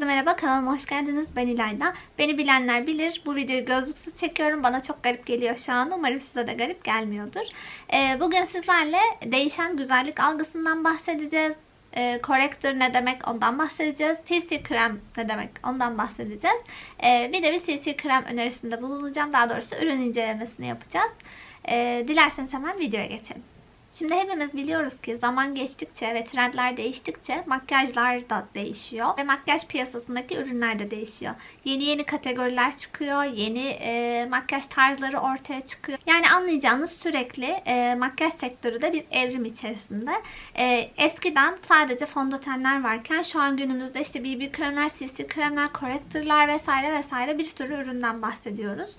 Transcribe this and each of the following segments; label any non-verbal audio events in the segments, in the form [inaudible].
Herkese merhaba kanalıma hoş geldiniz. Ben İlayda. Beni bilenler bilir. Bu videoyu gözlüksüz çekiyorum. Bana çok garip geliyor şu an. Umarım size de garip gelmiyordur. Ee, bugün sizlerle değişen güzellik algısından bahsedeceğiz. Ee, corrector ne demek ondan bahsedeceğiz. CC krem ne demek ondan bahsedeceğiz. Ee, bir de bir CC krem önerisinde bulunacağım. Daha doğrusu ürün incelemesini yapacağız. Ee, dilerseniz hemen videoya geçelim. Şimdi hepimiz biliyoruz ki zaman geçtikçe ve trendler değiştikçe makyajlar da değişiyor ve makyaj piyasasındaki ürünler de değişiyor. Yeni yeni kategoriler çıkıyor, yeni e, makyaj tarzları ortaya çıkıyor. Yani anlayacağınız sürekli e, makyaj sektörü de bir evrim içerisinde. E, eskiden sadece fondötenler varken şu an günümüzde işte BB kremler, CC kremler, correctorlar vesaire vesaire bir sürü üründen bahsediyoruz.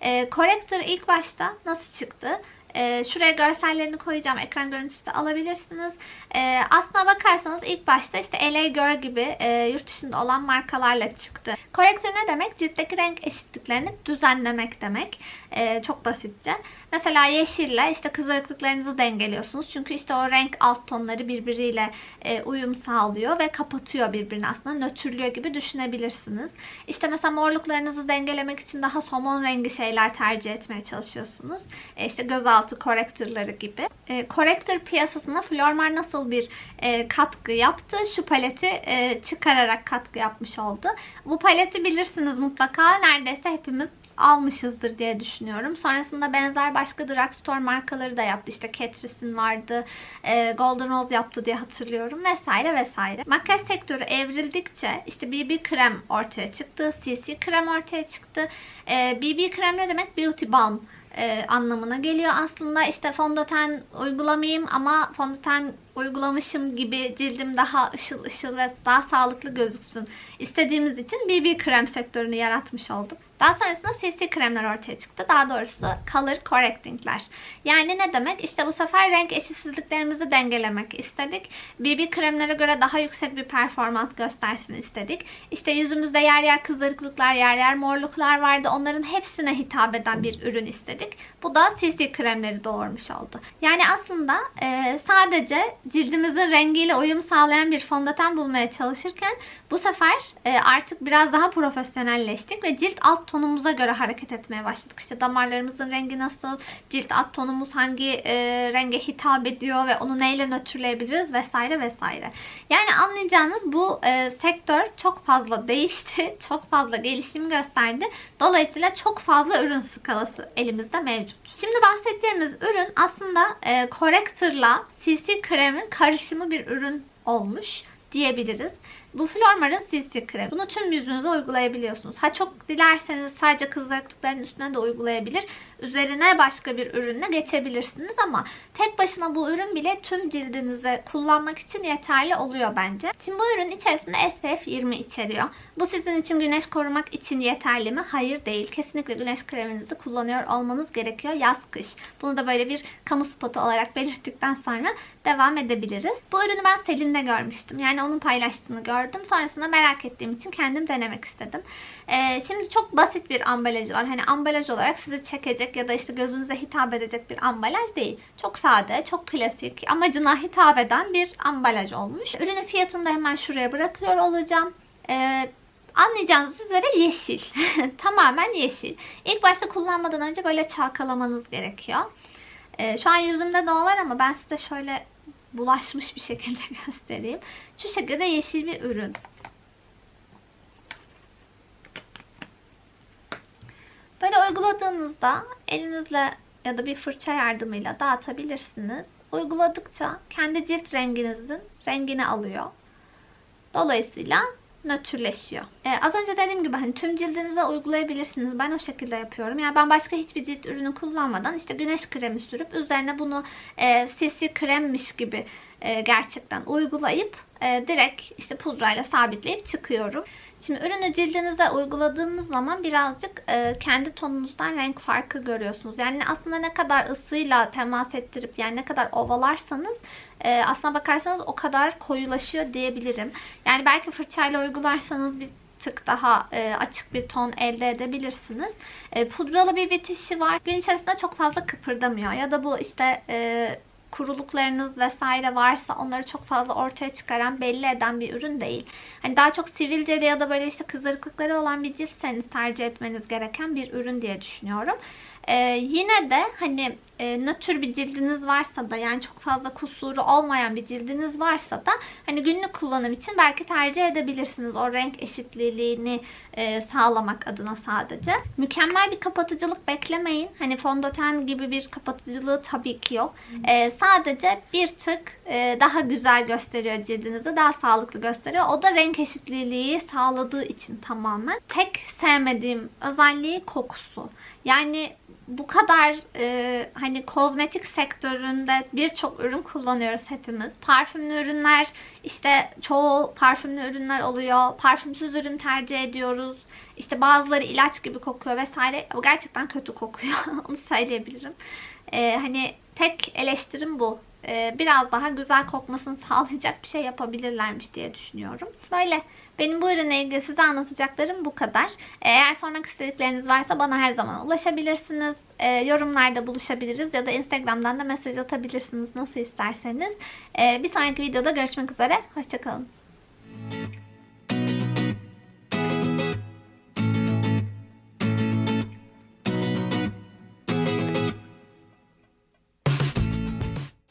E, corrector ilk başta nasıl çıktı? Ee, şuraya görsellerini koyacağım. Ekran görüntüsü de alabilirsiniz. Ee, aslına bakarsanız ilk başta işte LA Girl gibi e, yurt dışında olan markalarla çıktı. Corrector ne demek? Ciltteki renk eşitliklerini düzenlemek demek. Ee, çok basitçe. Mesela yeşille işte kızarıklıklarınızı dengeliyorsunuz. Çünkü işte o renk alt tonları birbiriyle e, uyum sağlıyor ve kapatıyor birbirini aslında. Nötrlüyor gibi düşünebilirsiniz. İşte mesela morluklarınızı dengelemek için daha somon rengi şeyler tercih etmeye çalışıyorsunuz. E, işte gözaltı korektörleri gibi. E, korektör piyasasına Flormar nasıl bir e, katkı yaptı? Şu paleti çıkararak katkı yapmış oldu. Bu paleti bilirsiniz mutlaka. Neredeyse hepimiz almışızdır diye düşünüyorum. Sonrasında benzer başka drugstore markaları da yaptı. İşte Catrice'in vardı, e, Golden Rose yaptı diye hatırlıyorum vesaire vesaire. Makyaj sektörü evrildikçe işte BB krem ortaya çıktı, CC krem ortaya çıktı. E, BB krem ne demek? Beauty balm e, anlamına geliyor aslında. İşte fondöten uygulamayayım ama fondöten uygulamışım gibi cildim daha ışıl ışıl ve daha sağlıklı gözüksün istediğimiz için BB krem sektörünü yaratmış olduk. Daha sonrasında CC kremler ortaya çıktı. Daha doğrusu color correctingler. Yani ne demek? İşte bu sefer renk eşitsizliklerimizi dengelemek istedik. BB kremlere göre daha yüksek bir performans göstersin istedik. İşte yüzümüzde yer yer kızarıklıklar, yer yer morluklar vardı. Onların hepsine hitap eden bir ürün istedik. Bu da CC kremleri doğurmuş oldu. Yani aslında e, sadece cildimizin rengiyle uyum sağlayan bir fondöten bulmaya çalışırken bu sefer e, artık biraz daha profesyonelleştik ve cilt alt tonumuza göre hareket etmeye başladık. İşte damarlarımızın rengi nasıl, cilt alt tonumuz hangi e, renge hitap ediyor ve onu neyle nötrleyebiliriz vesaire vesaire. Yani anlayacağınız bu e, sektör çok fazla değişti, [laughs] çok fazla gelişim gösterdi. Dolayısıyla çok fazla ürün skalası elimizde mevcut. Şimdi bahsedeceğimiz ürün aslında corrector'la CC kremin karışımı bir ürün olmuş diyebiliriz. Bu Flormar'ın CC kremi. Bunu tüm yüzünüze uygulayabiliyorsunuz. Ha çok dilerseniz sadece kızarıklıkların üstüne de uygulayabilir. Üzerine başka bir ürünle geçebilirsiniz ama tek başına bu ürün bile tüm cildinize kullanmak için yeterli oluyor bence. Şimdi bu ürün içerisinde SPF 20 içeriyor. Bu sizin için güneş korumak için yeterli mi? Hayır değil. Kesinlikle güneş kreminizi kullanıyor olmanız gerekiyor yaz kış. Bunu da böyle bir kamu spotu olarak belirttikten sonra devam edebiliriz. Bu ürünü ben Selin'de görmüştüm. Yani onun paylaştığını gördüm. Sonrasında merak ettiğim için kendim denemek istedim. Ee, şimdi çok basit bir ambalajı var. Hani ambalaj olarak sizi çekecek ya da işte gözünüze hitap edecek bir ambalaj değil. Çok sade, çok klasik, amacına hitap eden bir ambalaj olmuş. Ürünün fiyatını da hemen şuraya bırakıyor olacağım. Ee, Anlayacağınız üzere yeşil. [laughs] Tamamen yeşil. İlk başta kullanmadan önce böyle çalkalamanız gerekiyor. Ee, şu an yüzümde de o var ama ben size şöyle bulaşmış bir şekilde [laughs] göstereyim. Şu şekilde yeşil bir ürün. Böyle uyguladığınızda elinizle ya da bir fırça yardımıyla dağıtabilirsiniz. Uyguladıkça kendi cilt renginizin rengini alıyor. Dolayısıyla nötrleşiyor. Ee, az önce dediğim gibi hani tüm cildinize uygulayabilirsiniz. Ben o şekilde yapıyorum. Yani ben başka hiçbir cilt ürünü kullanmadan işte güneş kremi sürüp üzerine bunu e, CC kremmiş gibi e, gerçekten uygulayıp e, direkt işte pudrayla sabitleyip çıkıyorum. Şimdi ürünü cildinize uyguladığınız zaman birazcık e, kendi tonunuzdan renk farkı görüyorsunuz. Yani aslında ne kadar ısıyla temas ettirip yani ne kadar ovalarsanız e, aslına bakarsanız o kadar koyulaşıyor diyebilirim. Yani belki fırçayla uygularsanız bir tık daha e, açık bir ton elde edebilirsiniz. E, pudralı bir bitişi var. Gün içerisinde çok fazla kıpırdamıyor. Ya da bu işte e, kuruluklarınız vesaire varsa onları çok fazla ortaya çıkaran, belli eden bir ürün değil. Hani daha çok sivilceli ya da böyle işte kızarıklıkları olan bir ciltseniz tercih etmeniz gereken bir ürün diye düşünüyorum. Ee, yine de hani e, nötr bir cildiniz varsa da yani çok fazla kusuru olmayan bir cildiniz varsa da hani günlük kullanım için belki tercih edebilirsiniz. O renk eşitliliğini e, sağlamak adına sadece. Mükemmel bir kapatıcılık beklemeyin. Hani fondöten gibi bir kapatıcılığı tabii ki yok. E, sadece bir tık daha güzel gösteriyor cildinizi. Daha sağlıklı gösteriyor. O da renk eşitliliği sağladığı için tamamen. Tek sevmediğim özelliği kokusu. Yani bu kadar e, hani kozmetik sektöründe birçok ürün kullanıyoruz hepimiz. Parfümlü ürünler işte çoğu parfümlü ürünler oluyor. Parfümsüz ürün tercih ediyoruz. İşte bazıları ilaç gibi kokuyor vesaire. O gerçekten kötü kokuyor. [laughs] Onu söyleyebilirim. E, hani tek eleştirim bu. E, biraz daha güzel kokmasını [laughs] sağlayacak bir şey yapabilirlermiş diye düşünüyorum. Böyle. Benim bu ürünle ilgili size anlatacaklarım bu kadar. Eğer sormak istedikleriniz varsa bana her zaman ulaşabilirsiniz. Ee, yorumlarda buluşabiliriz ya da Instagram'dan da mesaj atabilirsiniz nasıl isterseniz. Ee, bir sonraki videoda görüşmek üzere. Hoşçakalın.